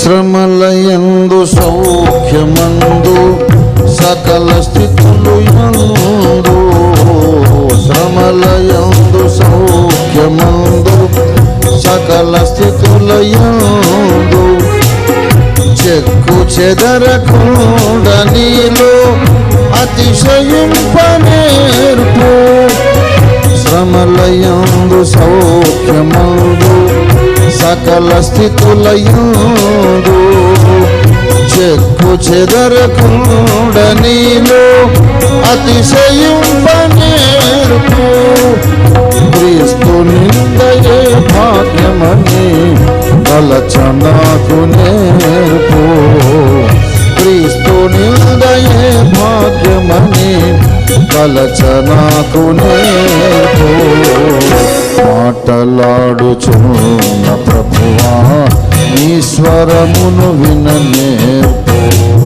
శ్రమలయందు సౌఖ్యమందు సకల స్థితులు ఎందు శ్రమలయందు సౌఖ్యమందు సకల స్థితుల ఎందు చెక్కు చెదరకుండ నీలో అతిశయింపనేర్పు. శ్రమలయందు సౌఖ్యమందు సకల స్థితులయందు చెక్కు చెదరకుండ నీలో అతిశయింపనేరుకు. క్రీస్తు నిందయే భాగ్యమని తలచనాకు నేర్పు. క్రీస్తు నిందయే భాగ్యమని తలచనాకు నేర్పు. మాటలాడుచున్న ప్రభువా నీ స్వరమును విననే